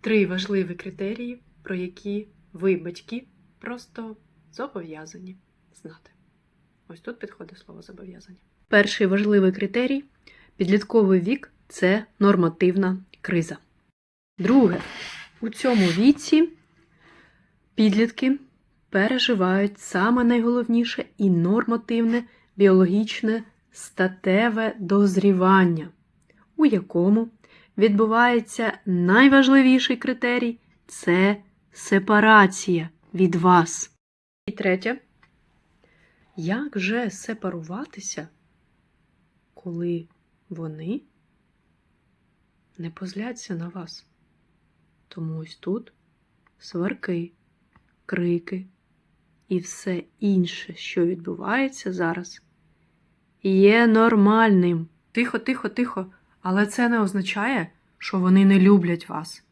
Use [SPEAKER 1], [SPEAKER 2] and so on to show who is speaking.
[SPEAKER 1] Три важливі критерії, про які ви, батьки, просто зобов'язані знати. Ось тут підходить слово зобов'язані. Перший важливий критерій підлітковий вік це нормативна криза. Друге, у цьому віці підлітки переживають саме найголовніше і нормативне біологічне статеве дозрівання, у якому відбувається найважливіший критерій це сепарація від вас. І третє. Як же сепаруватися, коли вони не позляться на вас? Тому ось тут сварки, крики і все інше, що відбувається зараз, є нормальним. Тихо, тихо, тихо. Але це не означає, що вони не люблять вас.